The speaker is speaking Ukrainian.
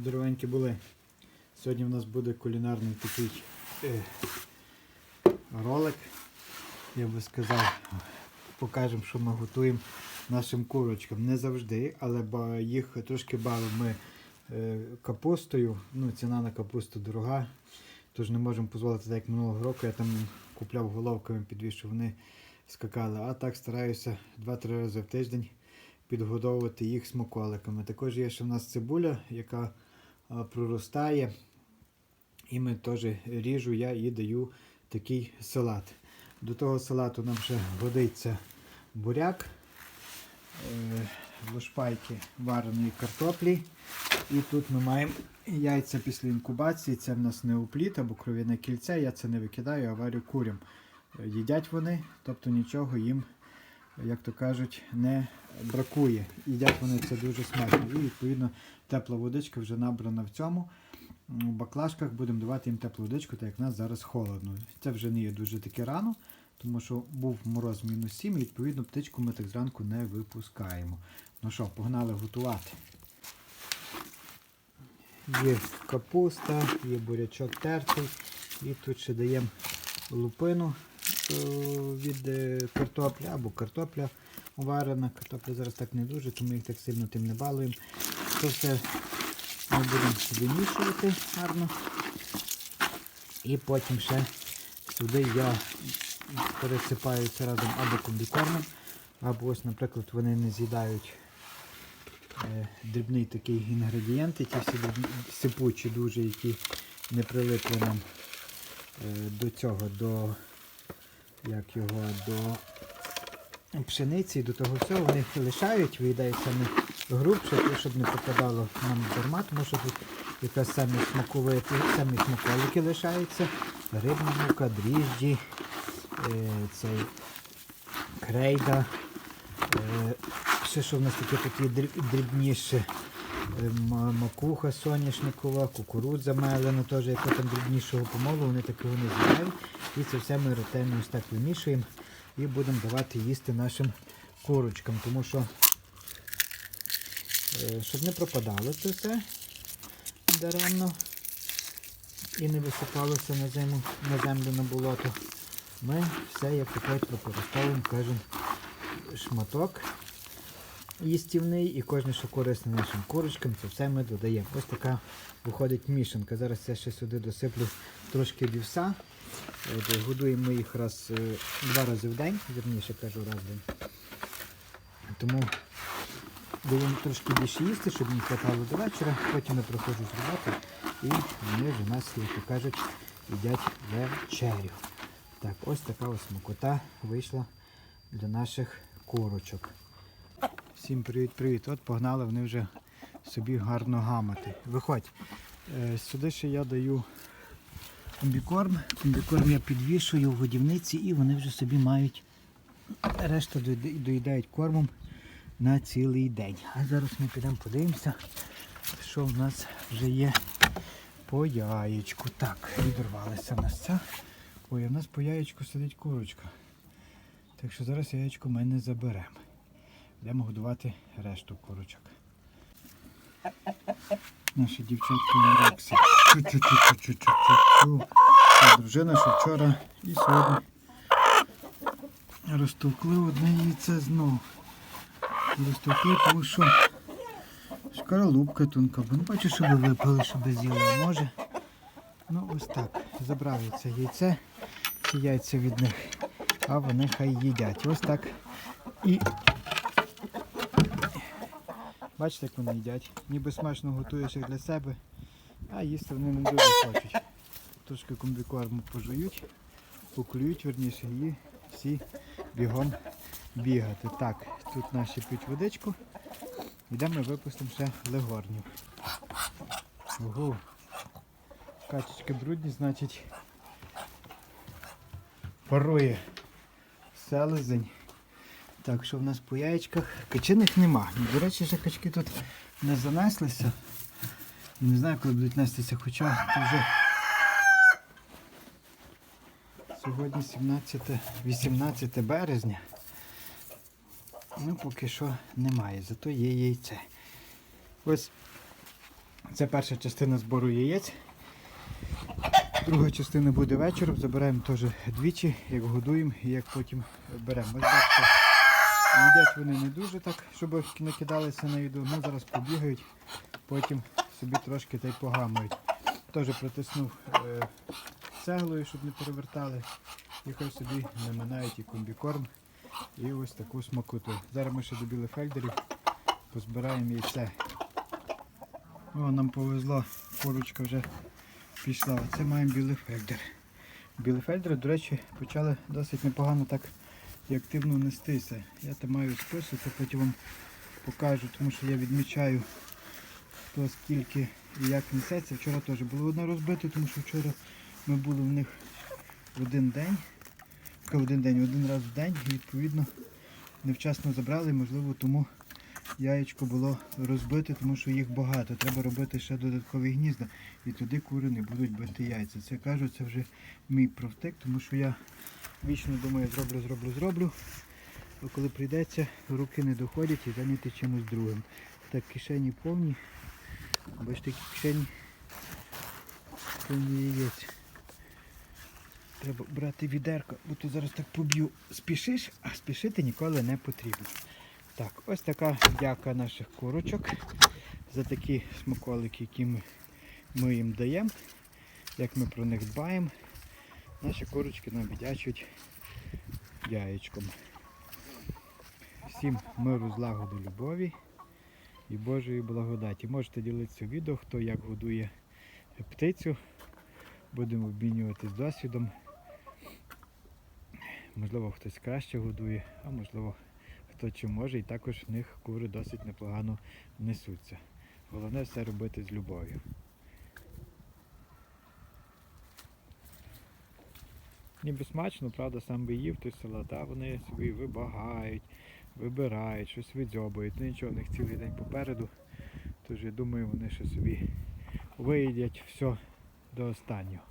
Здоровенькі були. Сьогодні в нас буде кулінарний такий е, ролик. Я би сказав, покажемо, що ми готуємо нашим курочкам. Не завжди, але їх трошки бавимо е, капустою. Ну, ціна на капусту дорога. Тож не можемо дозволити, так як минулого року я там купляв головками підвіз, щоб вони скакали. А так стараюся 2-3 рази в тиждень підгодовувати їх смаколиками. Також є ще в нас цибуля, яка проростає. І ми теж ріжу я і даю такий салат. До того салату нам ще годиться буряк, е, лошпайки вареної картоплі. І тут ми маємо яйця після інкубації. Це в нас неопліт або кров'яне кільце. Я це не викидаю, а варю курям. Е, Їдять вони, тобто нічого їм, як то кажуть, не бракує. І Їдять вони це дуже смачно. І відповідно тепла водичка вже набрана в цьому. У баклажках будемо давати їм теплу водичку, так як в нас зараз холодно. Це вже не є дуже таки рано, тому що був мороз мінус 7, і відповідно птичку ми так зранку не випускаємо. Ну що, погнали готувати. Є капуста, є бурячок тертий, і тут ще даємо лупину е, від е, картоплі або картопля варена. Картопля зараз так не дуже, тому їх так сильно тим не балуємо. Це все ми будемо вимішувати гарно. І потім ще сюди я пересипаю це разом або комбікормом, або ось, наприклад, вони не з'їдають е, дрібний такий інгредієнт, ті всі сипучі дуже, які не прилипли нам е, до цього, до як його, до пшениці, до того всього, вони лишають, виїдають саме грубше, щоб не попадало нам дарма, тому що тут якраз самі смаковики, самі смаколики лишаються, рибна мука, дріжджі, е, цей крейда. Е, ще що в нас таке такі дрібніше. Е, Макуха соняшникова, кукурудза мелена, теж яка там дрібнішого помолу, вони такого не з'їдають. І це все ми ретельно ось так вимішуємо і будемо давати їсти нашим курочкам, тому що е, щоб не пропадало це все даремно і не висипалося на зиму, на землю на болото. Ми все як то використовуємо кожен шматок їстівний і кожне, що корисне нашим курочкам, це все ми додаємо. Ось така виходить мішанка. Зараз я ще сюди досиплю трошки вівса. Годуємо їх раз, е, два рази в день, вірніше кажу, раз в день. Тому даємо трошки більше їсти, щоб не хватало до вечора. Потім я приходжу з роботи і вони вже нас, як кажуть, їдять вечерю. Так, ось така ось смакота вийшла для наших курочок. Всім привіт-привіт. От погнали вони вже собі гарно гамати. Виходь. Е, Сюди ще я даю комбікорм. Комбікорм я підвішую в годівниці і вони вже собі мають решту доїдають кормом на цілий день. А зараз ми підемо подивимося, що в нас вже є по яєчку. Так, відірвалася в нас ця. Ой, а в нас по яєчку сидить курочка. Так що зараз яєчко ми не заберемо. Йдемо годувати решту курочок. Наші дівчатка. Чу-чу-чу-чу-чу-чу. Дружина, що вчора і сьогодні розтовкли одне яйце знову. Розтовкли, тому що шкаралупка тонка. Бо не бачу, щоб випили, щоб з'їли. Може. Ну ось так. Забрав це яйце, ці яйця від них, а вони хай їдять. Ось так. І бачите, як вони їдять. Ніби смачно готуєш їх для себе, а їсти вони не дуже хочуть. Трошки комбікорму пожують, поклюють верніше і всі бігом бігати. Так, тут наші п'ють водичку. Йдемо випустимо ще легорнів. Ого. Качечки брудні, значить парує селезень. Так, що в нас по яєчках? Качиних нема. До речі, ще качки тут не занеслися. Не знаю, коли будуть нестися, хоча вже сьогодні 17, 18 березня. Ну, поки що немає, зато є яйце. Ось Це перша частина збору яєць. Друга частина буде вечором. Забираємо теж двічі, як годуємо і як потім беремо. Ось їдять вони не дуже так, щоб не кидалися на їду. Ну зараз побігають, потім собі трошки та й погамують. Теж притиснув е, цеглою, щоб не перевертали. І хай собі наминають і комбікорм, і ось таку смакоту. Зараз ми ще до білефельдерів позбираємо яйце. О, нам повезло, курочка вже пішла. Оце маємо білефельдер. Білефельдери, до речі, почали досить непогано так і активно нестися. Я там маю список, я потім вам покажу, тому що я відмічаю, хто скільки і як несеться. Вчора теж було одне розбите, тому що вчора ми були в них в один день. Один день, один раз в день, і відповідно невчасно забрали, можливо, тому яєчко було розбите, тому що їх багато. Треба робити ще додаткові гнізда. І туди кури не будуть бити яйця. Це кажу, це вже мій провтик, тому що я вічно думаю, зроблю, зроблю, зроблю. А коли прийдеться, руки не доходять і зайняти чимось другим. Так, кишені повні. Бачите, які кишені повні яєць. Треба брати відерко, бо то зараз так поб'ю. Спішиш, а спішити ніколи не потрібно. Так, ось така дяка наших курочок за такі смаколики, які ми, ми їм даємо, як ми про них дбаємо. Наші курочки нам віддячують яєчком. Всім миру, злагоди, любові і Божої благодаті. Можете ділитися відео, хто як годує птицю. Будемо обмінюватись досвідом. Можливо, хтось краще годує, а можливо хто чи може, і також в них кури досить непогано несуться. Головне все робити з любов'ю. Ніби смачно, правда, сам би їв той салат, а вони собі вибагають, вибирають, щось відзьобують. Ну нічого, в них цілий день попереду. Тож я думаю, вони ще собі виїдять все до останнього.